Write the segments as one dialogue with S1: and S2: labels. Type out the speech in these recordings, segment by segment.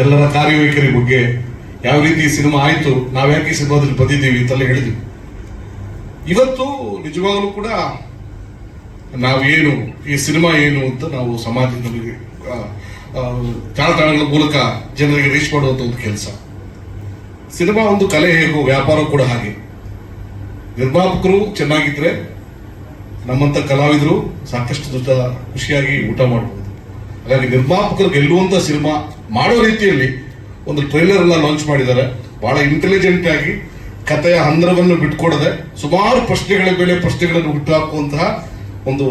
S1: ಎಲ್ಲರ ಕಾರ್ಯವೈಖರಿ ಬಗ್ಗೆ ಯಾವ ರೀತಿ ಸಿನಿಮಾ ಆಯಿತು ನಾವ್ಯಾಕೆ ಸಿನಿಮಾದಲ್ಲಿ ಬಂದಿದ್ದೀವಿ ಅಂತೆಲ್ಲ ಹೇಳಿದ್ವಿ. ಇವತ್ತು ನಿಜವಾಗಲೂ ಕೂಡ ನಾವೇನು, ಈ ಸಿನಿಮಾ ಏನು ಅಂತ ನಾವು ಸಮಾಜದಲ್ಲಿ ಜಾಲತಾಣಗಳ ಮೂಲಕ ಜನರಿಗೆ ರೀಚ್ ಮಾಡುವಂಥ ಒಂದು ಕೆಲಸ. ಸಿನಿಮಾ ಒಂದು ಕಲೆ ಹೇಗೋ ವ್ಯಾಪಾರ ಕೂಡ ಹಾಗೆ. ನಿರ್ಮಾಪಕರು ಚೆನ್ನಾಗಿದ್ರೆ ನಮ್ಮಂಥ ಕಲಾವಿದರು ಸಾಕಷ್ಟು ದೊಡ್ಡ ಖುಷಿಯಾಗಿ ಊಟ ಮಾಡಬಹುದು ಹಾಗಾಗಿ ನಿರ್ಮಾಪಕರು ಗೆಲ್ಲುವಂತ ಸಿನಿಮಾ ಮಾಡೋ ರೀತಿಯಲ್ಲಿ ಒಂದು ಟ್ರೈಲರ್ ಎಲ್ಲ ಲಾಂಚ್ ಮಾಡಿದ್ದಾರೆ. ಬಹಳ ಇಂಟೆಲಿಜೆಂಟ್ ಆಗಿ ಕಥೆಯ ಹಂದರವನ್ನು ಬಿಟ್ಕೊಡದೆ ಸುಮಾರು ಪ್ರಶ್ನೆಗಳ ಮೇಲೆ ಪ್ರಶ್ನೆಗಳನ್ನು ಹುಟ್ಟುಹಾಕುವಂತಹ ಒಂದು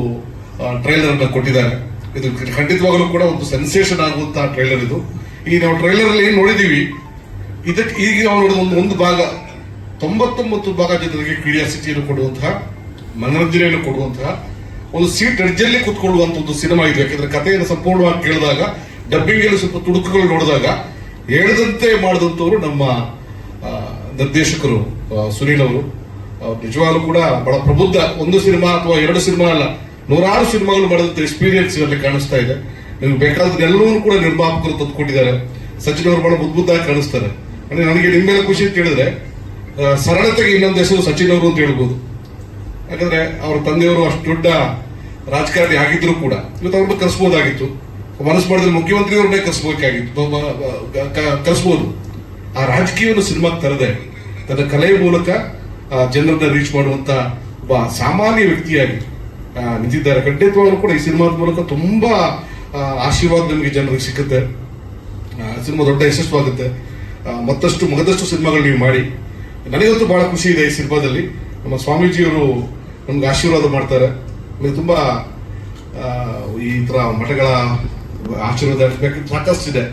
S1: ಟ್ರೈಲರ್ ಅನ್ನ ಕೊಟ್ಟಿದ್ದಾರೆ. ಇದು ಖಂಡಿತವಾಗಲೂ ಕೂಡ ಒಂದು ಸೆನ್ಸೇಷನ್ ಆಗುವಂತಹ ಟ್ರೈಲರ್ ಇದು. ಈ ನಾವು ಟ್ರೈಲರ್ ಅಲ್ಲಿ ಏನು ನೋಡಿದೀವಿ, ಇದಕ್ಕೆ ಈಗ ನಾವು ನೋಡಿದ ಒಂದು ಒಂದು ಭಾಗ, ತೊಂಬತ್ತೊಂಬತ್ತು ಭಾಗ ಜನರಿಗೆ ಕ್ಯೂರಿಯಾಸಿಟಿಯನ್ನು ಕೊಡುವಂತಹ, ಮನರಂಜನೆಯನ್ನು ಕೊಡುವಂತಹ ಒಂದು ಸೀಟ್ ಅಡ್ಜಲ್ಲಿ ಕುತ್ಕೊಳ್ಳುವಂತ ಒಂದು ಸಿನಿಮಾ ಇದು. ಯಾಕಂದ್ರೆ ಕಥೆಯನ್ನು ಸಂಪೂರ್ಣವಾಗಿ ಕೇಳಿದಾಗ ಡಬ್ಬಿಂಗ್ ಅಲ್ಲಿ ಸ್ವಲ್ಪ ತುಡುಕುಗಳು ನೋಡಿದಾಗ, ಹೇಳಿದಂತೆ ಮಾಡಿದಂತವರು ನಮ್ಮ ನಿರ್ದೇಶಕರು ಸುನೀಲ್ ಅವರು. ನಿಜವಾಗ್ಲೂ ಕೂಡ ಬಹಳ ಪ್ರಬುದ್ಧ. ಒಂದು ಸಿನಿಮಾ ಅಥವಾ ಎರಡು ಸಿನಿಮಾ ಅಲ್ಲ, ನೂರಾರು ಸಿನಿಮಾಗಳು ಮಾಡಿದಂತ ಎಕ್ಸ್ಪೀರಿಯನ್ಸ್ ಇದರಲ್ಲಿ ಕಾಣಿಸ್ತಾ ಇದೆ. ನೀವು ಬೇಕಾದ್ರೆ ಎಲ್ಲರೂ ಕೂಡ ನಿರ್ಮಾಪಕರು ತಂದುಕೊಟ್ಟಿದ್ದಾರೆ. ಸಚಿನ್ ಅವರು ಬಹಳ ಬುದ್ಧಬುದ್ಧಾಗಿ ಕಾಣಿಸ್ತಾರೆ. ಅಂದ್ರೆ ನನಗೆ ನಿಮ್ಮ ಮೇಲೆ ಖುಷಿ ಅಂತ ಹೇಳಿದ್ರೆ ಸರಳತೆಗೆ ಇನ್ನೊಂದು ಹೆಸರು ಸಚಿನ್ ಅವರು ಅಂತ ಹೇಳ್ಬೋದು. ಯಾಕಂದ್ರೆ ಅವ್ರ ತಂದೆಯವರು ಅಷ್ಟು ದೊಡ್ಡ ರಾಜಕಾರಣಿ ಆಗಿದ್ರು ಕೂಡ. ಇವತ್ತು ಅವ್ರನ್ನ ಕರೆಸ್ಬೋದಾಗಿತ್ತು. ಮನಸ್ಸು ಮಾಡಿದ್ರೆ ಮುಖ್ಯಮಂತ್ರಿಯವ್ರನ್ನೇ ಕರೆಸ್ಬೇಕಾಗಿತ್ತು. ಕರೆಸ್ಬೋದು. ಆ ರಾಜಕೀಯವನ್ನು ಸಿನಿಮಾಗೆ ತರದೆ, ತನ್ನ ಕಲೆಯ ಮೂಲಕ ಜನರನ್ನ ರೀಚ್ ಮಾಡುವಂತ ಒಬ್ಬ ಸಾಮಾನ್ಯ ವ್ಯಕ್ತಿಯಾಗಿ ನಿಂತಿದ್ದಾರೆ. ಖಂಡಿತವಾಗ್ಲೂ ಕೂಡ ಈ ಸಿನಿಮಾದ ಮೂಲಕ ತುಂಬಾ ಆಶೀರ್ವಾದ ನಮಗೆ ಜನರಿಗೆ ಸಿಕ್ಕುತ್ತೆ. ಸಿನಿಮಾ ದೊಡ್ಡ ಯಶಸ್ವಾಗುತ್ತೆ ಆಗುತ್ತೆ. ಮತ್ತಷ್ಟು, ಮಗದಷ್ಟು ಸಿನಿಮಾಗಳು ನೀವು ಮಾಡಿ. ನನಗಂತೂ ಬಹಳ ಖುಷಿ ಇದೆ ಈ ಸಿನಿಮಾದಲ್ಲಿ. ನಮ್ಮ ಸ್ವಾಮೀಜಿಯವರು ನಮ್ಗೆ ಆಶೀರ್ವಾದ ಮಾಡ್ತಾರೆ. ನೀವು ತುಂಬಾ ಈ ತರ ಮಠಗಳ ಆಶೀರ್ವಾದ ಸಾಕಷ್ಟು ಸಾಕಷ್ಟಿದೆ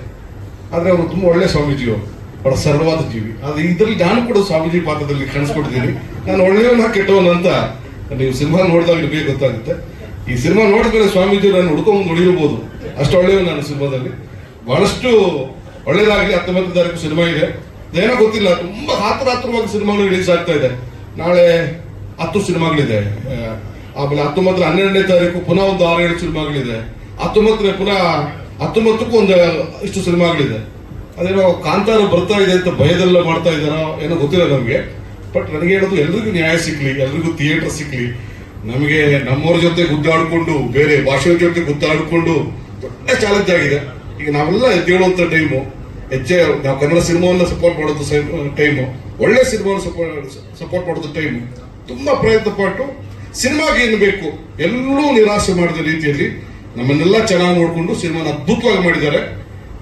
S1: ಆದ್ರೆ ಅವರು ತುಂಬಾ ಒಳ್ಳೆ ಸ್ವಾಮೀಜಿಯು ಬಹಳ ಸರಳವಾದ ಜೀವಿ. ಆದ್ರೆ ಇದರಲ್ಲಿ ನಾನು ಕೂಡ ಸ್ವಾಮೀಜಿ ಪಾತ್ರದಲ್ಲಿ ಕಾಣಿಸ್ಕೊಟ್ಟಿದ್ದೀನಿ ನಾನು ಒಳ್ಳೆಯವನ್ನ ಕೆಟ್ಟವನು ಅಂತ ನೀವು ಸಿನಿಮಾ ನೋಡಿದಾಗ ನಿಮಗೆ ಗೊತ್ತಾಗುತ್ತೆ. ಈ ಸಿನಿಮಾ ನೋಡಿದ್ರೆ ಸ್ವಾಮೀಜಿ ನಾನು ಹುಡ್ಕೊಂಡು ಉಳಿಯಬಹುದು. ಅಷ್ಟು ಒಳ್ಳೆಯವ ನಾನು ಸಿನಿಮಾದಲ್ಲಿ. ಬಹಳಷ್ಟು ಒಳ್ಳೇದಾಗಿ ಹತ್ತೊಂಬತ್ತು ತಾರೀಕು ಸಿನಿಮಾ ಇದೆ. ಏನೋ ಗೊತ್ತಿಲ್ಲ, ತುಂಬಾ ಹಾತ್ರ ಹತ್ರವಾಗಿ ಸಿನಿಮಾಗಳು ರಿಲೀಸ್ ಆಗ್ತಾ ಇದೆ. ನಾಳೆ ಹತ್ತು ಸಿನಿಮಾಗಳಿದೆ. ಆಮೇಲೆ ಹತ್ತೊಂಬತ್ತರ ಹನ್ನೆರಡನೇ ತಾರೀಕು ಪುನಃ ಒಂದು ಆರು ಏಳು ಸಿನಿಮಾಗಳಿದೆ. ಹತ್ತೊಂಬತ್ತನೇ ಪುನಃ ಹತ್ತೊಂಬತ್ತಕ್ಕೂ ಒಂದು ಇಷ್ಟು ಸಿನಿಮಾಗಳಿದೆ. ಅದೇನೋ ಕಾಂತಾರ ಬರ್ತಾ ಇದೆ ಅಂತ ಭಯದೆಲ್ಲ ಮಾಡ್ತಾ ಇದ್ದಾರೋ ಏನೋ ಗೊತ್ತಿಲ್ಲ ನಮಗೆ. ಬಟ್ ನನಗೆ ಹೇಳೋದು ಎಲ್ರಿಗೂ ನ್ಯಾಯ ಸಿಗ್ಲಿ ಎಲ್ರಿಗೂ ಥಿಯೇಟರ್ ಸಿಗ್ಲಿ ನಮಗೆ ನಮ್ಮವ್ರ ಜೊತೆ ಗುದ್ದಾಡಿಕೊಂಡು, ಬೇರೆ ಭಾಷೆಯ ಜೊತೆ ಗುದ್ದಾಡಿಕೊಂಡು ದೊಡ್ಡ ಚಾಲೆಂಜ್ ಆಗಿದೆ. ಈಗ ನಾವೆಲ್ಲ ಎದ್ದೇಳುವಂಥ ಟೈಮು ಹೆಚ್ಚೆ ನಾವು ಕನ್ನಡ ಸಿನಿಮಾವನ್ನ ಸಪೋರ್ಟ್ ಮಾಡೋದು ಟೈಮು ಒಳ್ಳೆ ಸಿನಿಮಾವನ್ನು ಸಪೋರ್ಟ್ ಸಪೋರ್ಟ್ ಮಾಡೋದು ಟೈಮು ತುಂಬಾ ಪ್ರಯತ್ನ ಪಟ್ಟು ಸಿನಿಮಾಗೆ ಏನು ಬೇಕು ಎಲ್ಲೂ ನಿರಾಸೆ ಮಾಡಿದ ರೀತಿಯಲ್ಲಿ ನಮ್ಮನ್ನೆಲ್ಲ ಚೆನ್ನಾಗಿ ನೋಡಿಕೊಂಡು ಸಿನಿಮಾನ ಅದ್ಭುತವಾಗಿ ಮಾಡಿದ್ದಾರೆ.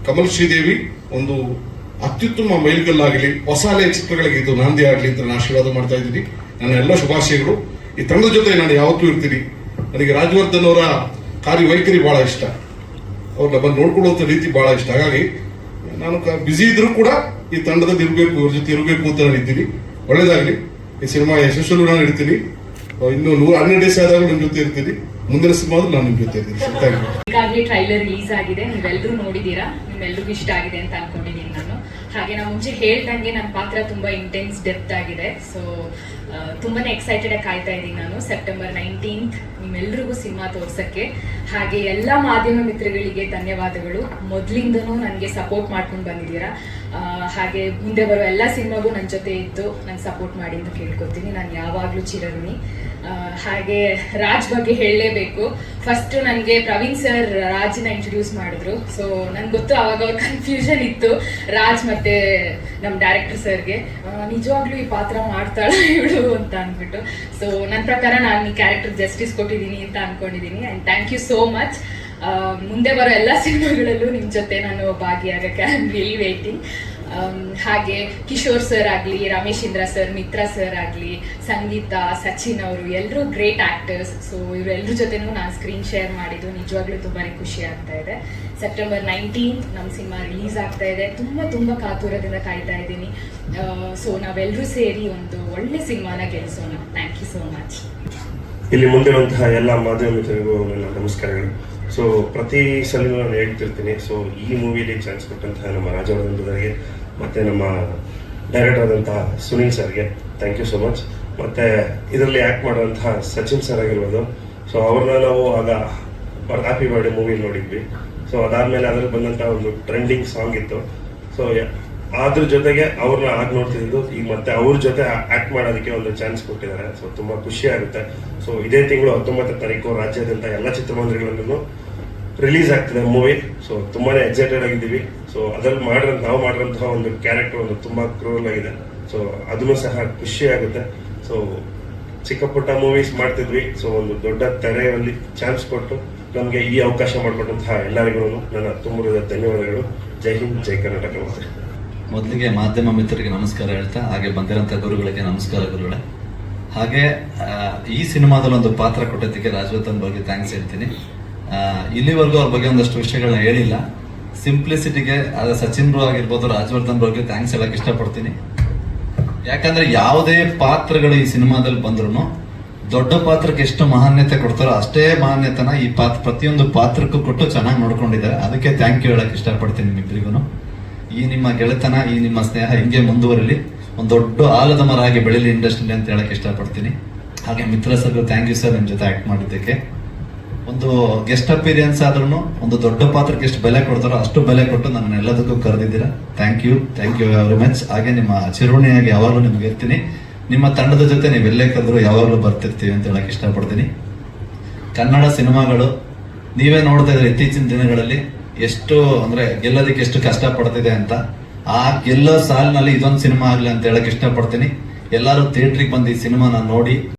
S1: ಕಮಲ್ ಶ್ರೀದೇವಿ ಒಂದು ಅತ್ಯುತ್ತಮ ಮೈಲಿಗಲ್ಲಾಗಲಿ, ಹೊಸ ಅಲೆಯ ಚಿತ್ರಗಳಿಗೆ ಇದು ನಾಂದಿ ಆಗಲಿ ಅಂತ ನಾನು ಆಶೀರ್ವಾದ ಮಾಡ್ತಾ ಇದ್ದೀನಿ. ನನ್ನ ಎಲ್ಲ ಶುಭಾಶಯಗಳು. ಈ ತಂಡದ ಜೊತೆ ನಾನು ಯಾವತ್ತೂ ಇರ್ತೀನಿ. ನನಗೆ ರಾಜವರ್ಧನ್ ಅವರ ಕಾರ್ಯವೈಖರಿ ಬಹಳ ಇಷ್ಟ. ಅವ್ರು ನಮ್ಮನ್ನು ನೋಡ್ಕೊಳ್ಳುವಂಥ ರೀತಿ ಬಹಳ ಇಷ್ಟ. ಹಾಗಾಗಿ ನಾನು ಬ್ಯುಸಿ ಇದ್ರೂ ಕೂಡ ಈ ತಂಡದಲ್ಲಿ ಇರಬೇಕು, ಇವ್ರ ಜೊತೆ ಇರಬೇಕು ಅಂತ ನಾನು ಇದ್ದೀನಿ. ಒಳ್ಳೇದಾಗಲಿ. ಈ ಸಿನಿಮಾ ಯಶಸ್ಸಲ್ಲೂ ನಾನು ಇರ್ತೀನಿ ಇನ್ನು ನೂರ ಹನ್ನೆರಡು ದಿವಸ ಆದಾಗ ನಿಮ್ಮ ಜೊತೆ ಇರ್ತೀನಿ. ಮುಂದಿನ ಸಿನಿಮಾ ನಾನು ನಿಮ್ಮ ಜೊತೆ ಇರ್ತೀನಿ.
S2: ಟ್ರೈಲರ್ ರಿಲೀಸ್ ಆಗಿದೆ. ನೀವೆಲ್ಲರೂ ನೋಡಿದ್ದೀರಾ? ನಿಮ್ಮೆಲ್ಲರಿಗೂ ಇಷ್ಟ ಆಗಿದೆ ಅಂತ ಅನ್ಕೊಂಡಿದ್ದೀನಿ ನಾನು. ಹಾಗೆ ನಾವು ಮುಂಚೆ ಹೇಳ್ದಂಗೆ ನನ್ನ ಪಾತ್ರ ತುಂಬಾ ಇಂಟೆನ್ಸ್ ಡೆಪ್ತ್ ಆಗಿದೆ. ಸೊ ತುಂಬಾನೇ ಎಕ್ಸೈಟೆಡ್ ಆಗಿ ಕಾಯ್ತಾ ಇದ್ದೀನಿ ನಾನು. ಸೆಪ್ಟೆಂಬರ್ ನೈನ್ಟೀನ್ತ್ ನಿಮ್ಮೆಲ್ರಿಗೂ ಸಿನಿಮಾ ತೋರ್ಸಕ್ಕೆ. ಹಾಗೆ ಎಲ್ಲ ಮಾಧ್ಯಮ ಮಿತ್ರಗಳಿಗೆ ಧನ್ಯವಾದಗಳು. ಮೊದಲಿಂದನೂ ನನಗೆ ಸಪೋರ್ಟ್ ಮಾಡ್ಕೊಂಡು ಬಂದಿದ್ದೀರಾ. ಹಾಗೆ ಮುಂದೆ ಬರೋ ಎಲ್ಲ ಸಿನಿಮಾಗೂ ನನ್ನ ಜೊತೆ ಇದ್ದು ನನ್ಗೆ ಸಪೋರ್ಟ್ ಮಾಡಿ ಅಂತ ಕೇಳ್ಕೊತೀನಿ. ನಾನು ಯಾವಾಗಲೂ ಚಿರಋಣಿ. ಹಾಗೆ ರಾಜ್ ಬಗ್ಗೆ ಹೇಳಲೇಬೇಕು. ಫಸ್ಟ್ ನನಗೆ ಪ್ರವೀಣ್ ಸರ್ ರಾಜ್ನ ಇಂಟ್ರೊಡ್ಯೂಸ್ ಮಾಡಿದ್ರು. ಸೊ ನನ್ಗೆ ಗೊತ್ತು ಅವಾಗ ಕನ್ಫ್ಯೂಷನ್ ಇತ್ತು ರಾಜ್ ಮತ್ತೆ ನಮ್ಮ ಡೈರೆಕ್ಟರ್ ಸರ್ಗೆ ನಿಜವಾಗ್ಲೂ ಈ ಪಾತ್ರ ಮಾಡ್ತಾಳ ಇವಳು? ಅಂತ ಅಂದ್ಬಿಟ್ಟು. ಸೊ ನನ್ನ ಪ್ರಕಾರ ನಾನು ಈ ಕ್ಯಾರೆಕ್ಟರ್ ಜಸ್ಟಿಸ್ ಕೊಟ್ಟಿದ್ದೀನಿ ಅಂತ ಅನ್ಕೊಂಡಿದ್ದೀನಿ. And thank you so much ಮುಂದೆ ಬರೋ ಎಲ್ಲ ಸಿನಿಮಾಗಳಲ್ಲೂ ನಿಮ್ಮ ಜೊತೆ ನಾನು ಭಾಗಿಯಾಗಕ್ಕೆ ಐ ಆಮ್ ರಿಯಲಿ ವೇಟಿಂಗ್ ಹಾಗೆ ಕಿಶೋರ್ ಸರ್ ಆಗಲಿ, ರಮೇಶ್ ಇಂದ್ರ ಸರ್ ಮಿತ್ರ ಸರ್ ಆಗಲಿ, ಸಂಗೀತ, ಸಚಿನ್ ಅವರು ಎಲ್ಲರೂ ಗ್ರೇಟ್ ಆಕ್ಟರ್ಸ್ ಸೊ ಇವರೆಲ್ಲರ ಜೊತೆನೂ ನಾನು ಸ್ಕ್ರೀನ್ ಶೇರ್ ಮಾಡಿದ್ದು. ನಿಜವಾಗ್ಲೂ ತುಂಬಾ ಖುಷಿ ಆಗ್ತಾ ಇದೆ. ಸೆಪ್ಟೆಂಬರ್ ನೈನ್ಟೀನ್ ನಮ್ಮ ಸಿನಿಮಾ ರಿಲೀಸ್ ಆಗ್ತಾ ಇದೆ. ತುಂಬ ತುಂಬ ಕಾತುರದಿಂದ ಕಾಯ್ತಾ ಇದ್ದೀನಿ. ಸೊ ನಾವೆಲ್ಲರೂ ಸೇರಿ ಒಂದು ಒಳ್ಳೆ ಸಿನಿಮಾನ ಗೆಲ್ಲಿಸೋಣ ಥ್ಯಾಂಕ್ ಯು ಸೋ ಮಚ್
S3: ಇಲ್ಲಿ ಮುಂದಿರುವಂತಹ ಎಲ್ಲ ಮಾಧ್ಯಮ ಮಿತ್ರರಿಗೂ ನನ್ನ ನಮಸ್ಕಾರಗಳು. ಸೊ ಪ್ರತಿ ಸಲ ನಾನು ಹೇಳ್ತಿರ್ತೀನಿ. ಸೊ ಈ ಮೂವಿಲಿ ಚಾನ್ಸ್ ಕೊಟ್ಟಂತಹ ನಮ್ಮ ರಾಜವರ್ಧನ್ ಬ್ರದರ್ಗೆ ಮತ್ತು ನಮ್ಮ ಡೈರೆಕ್ಟರ್ ಆದಂತಹ ಸುನೀಲ್ ಸರ್ಗೆ ಥ್ಯಾಂಕ್ ಯು ಸೊ ಮಚ್ ಮತ್ತು ಇದರಲ್ಲಿ ಆ್ಯಕ್ಟ್ ಮಾಡುವಂತಹ ಸಚಿನ್ ಸರ್ ಆಗಿರ್ಬೋದು. ಸೊ ಅವ್ರನ್ನ ನಾವು ಆಗ ಹ್ಯಾಪಿ ಬರ್ಡೇ ಮೂವಿ ನೋಡಿದ್ವಿ. ಸೊ ಅದಾದಮೇಲೆ ಅದ್ರಲ್ಲಿ ಬಂದಂಥ ಒಂದು ಟ್ರೆಂಡಿಂಗ್ ಸಾಂಗ್ ಇತ್ತು. ಸೊ ಅದ್ರ ಜೊತೆಗೆ ಅವ್ರನ್ನ ಆಗ ನೋಡ್ತಿದ್ದು. ಈಗ ಮತ್ತೆ ಅವ್ರ ಜೊತೆ ಆಕ್ಟ್ ಮಾಡೋದಕ್ಕೆ ಒಂದು ಚಾನ್ಸ್ ಕೊಟ್ಟಿದ್ದಾರೆ. ಸೊ ತುಂಬಾ ಖುಷಿ ಆಗುತ್ತೆ. ಸೊ ಇದೇ ತಿಂಗಳು ಹತ್ತೊಂಬತ್ತನೇ ತಾರೀಕು ರಾಜ್ಯಾದ್ಯಂತ ಎಲ್ಲ ಚಿತ್ರಮಂದಿರಗಳಲ್ಲೂ ರಿಲೀಸ್ ಆಗ್ತಿದೆ ಮೂವಿ. ಸೊ ತುಂಬಾನೇ ಎಕ್ಸೈಟೆಡ್ ಆಗಿದ್ದೀವಿ. ಸೊ ಅದ್ರಲ್ಲಿ ಮಾಡಿರೋ, ನಾವು ಮಾಡಿರೋಂತಹ ಒಂದು ಕ್ಯಾರೆಕ್ಟರ್ ಒಂದು ತುಂಬಾ ಕ್ರೂಲ್ ಆಗಿದೆ. ಸೊ ಅದನ್ನು ಸಹ ಖುಷಿ ಆಗುತ್ತೆ. ಸೊ ಚಿಕ್ಕ ಪುಟ್ಟ ಮೂವೀಸ್ ಮಾಡ್ತಿದ್ವಿ. ಸೊ ಒಂದು ದೊಡ್ಡ ತೆರೆಯಲ್ಲಿ ಚಾನ್ಸ್ ಕೊಟ್ಟು ನಮಗೆ ಈ ಅವಕಾಶ ಮಾಡಿಕೊಟ್ಟಂತಹ ಎಲ್ಲರಿಗೂ ನನ್ನ ತುಂಬ ಧನ್ಯವಾದಗಳು. ಜೈ ಹಿಂದ್, ಜೈ ಕರ್ನಾಟಕ
S4: ಮೊದಲಿಗೆ ಮಾಧ್ಯಮ ಮಿತ್ರರಿಗೆ ನಮಸ್ಕಾರ ಹೇಳ್ತಾ, ಹಾಗೆ ಬಂದಿರೋಂಥ ಗುರುಗಳಿಗೆ ನಮಸ್ಕಾರ ಗುರುಗಳೇ. ಹಾಗೆ ಈ ಸಿನಿಮಾದಲ್ಲಿ ಒಂದು ಪಾತ್ರ ಕೊಟ್ಟಿದ್ದಕ್ಕೆ ರಾಜವರ್ಧನ್ ಬಗ್ಗೆ ಥ್ಯಾಂಕ್ಸ್ ಹೇಳ್ತೀನಿ. ಇಲ್ಲಿವರೆಗೂ ಅವ್ರ ಬಗ್ಗೆ ಒಂದಷ್ಟು ವಿಷಯಗಳನ್ನ ಹೇಳಿಲ್ಲ. ಸಿಂಪ್ಲಿಸಿಟಿಗೆ ಸಚಿನ್ ರು ಆಗಿರ್ಬೋದು, ರಾಜವರ್ಧನ್ ಬಗ್ಗೆ ಥ್ಯಾಂಕ್ಸ್ ಹೇಳಕ್ ಇಷ್ಟಪಡ್ತೀನಿ. ಯಾಕಂದ್ರೆ ಯಾವುದೇ ಪಾತ್ರಗಳು ಈ ಸಿನಿಮಾದಲ್ಲಿ ಬಂದ್ರು ದೊಡ್ಡ ಪಾತ್ರಕ್ಕೆ ಎಷ್ಟು ಮಹಾನ್ಯತೆ ಕೊಡ್ತಾರೋ ಅಷ್ಟೇ ಮಹಾನ್ಯತನ ಈ ಪಾತ್ರ ಪ್ರತಿಯೊಂದು ಪಾತ್ರಕ್ಕೂ ಕೊಟ್ಟು ಚೆನ್ನಾಗಿ ನೋಡ್ಕೊಂಡಿದ್ದಾರೆ. ಅದಕ್ಕೆ ಥ್ಯಾಂಕ್ ಯು ಹೇಳಕ್ ಇಷ್ಟಪಡ್ತೀನಿ ನಿಮ್ಮಿಬ್ಬರಿಗೂ ಈ ನಿಮ್ಮ ಗೆಳೆತನ, ಈ ನಿಮ್ಮ ಸ್ನೇಹ ಹಿಂಗೆ ಮುಂದುವರಿಲಿ. ಒಂದು ದೊಡ್ಡ ಆಲದ ಮರ ಆಗಿ ಬೆಳಿಲಿ ಇಂಡಸ್ಟ್ರಿ ಅಂತ ಹೇಳಕ್ ಇಷ್ಟಪಡ್ತೀನಿ. ಹಾಗೆ Mitra sir thank you sir ನಿಮ್ಮ ಜೊತೆ ಆಕ್ಟ್ ಮಾಡಿದ್ದಕ್ಕೆ. ಒಂದು ಗೆಸ್ಟ್ ಅಪಿರಿಯನ್ಸ್ ಆದ್ರೂ ಒಂದು ದೊಡ್ಡ ಪಾತ್ರಕ್ಕೆ ಎಷ್ಟು ಬೆಲೆ ಕೊಡ್ತಾರೋ ಅಷ್ಟು ಬೆಲೆ ಕೊಟ್ಟು ನನ್ನ ಎಲ್ಲದಕ್ಕೂ ಕರೆದಿದ್ದೀರಾ. Thank you thank you very much ಹಾಗೆ ನಿಮ್ಮ ಚಿರೋಣಿಯಾಗಿ ಯಾವಾಗಲೂ ನಿಮ್ಗೆ ಇರ್ತೀನಿ. ನಿಮ್ಮ ತಂಡದ ಜೊತೆ ನೀವು ಎಲ್ಲೇ ಕರೆದ್ರು ಯಾವಾಗಲೂ ಬರ್ತಿರ್ತೀವಿ ಅಂತ ಹೇಳಕ್ ಇಷ್ಟಪಡ್ತೀನಿ. ಕನ್ನಡ ಸಿನಿಮಾಗಳು, ನೀವೇ ನೋಡ್ತಾ ಇದ್ರೆ ಇತ್ತೀಚಿನ ದಿನಗಳಲ್ಲಿ ಎಷ್ಟು ಅಂದ್ರೆ ಗೆಲ್ಲೋದಕ್ಕೆ ಎಷ್ಟು ಕಷ್ಟ ಪಡ್ತಿದೆ ಅಂತ. ಆ ಗೆಲ್ಲೋ ಸಾಲಿನಲ್ಲಿ ಇದೊಂದು ಸಿನಿಮಾ ಆಗ್ಲಿ ಅಂತ ಹೇಳಕ್ ಇಷ್ಟಪಡ್ತೀನಿ. ಎಲ್ಲರೂ ಥಿಯೇಟ್ರಿಗೆ ಬಂದು ಈ ಸಿನಿಮಾನ ನೋಡಿ.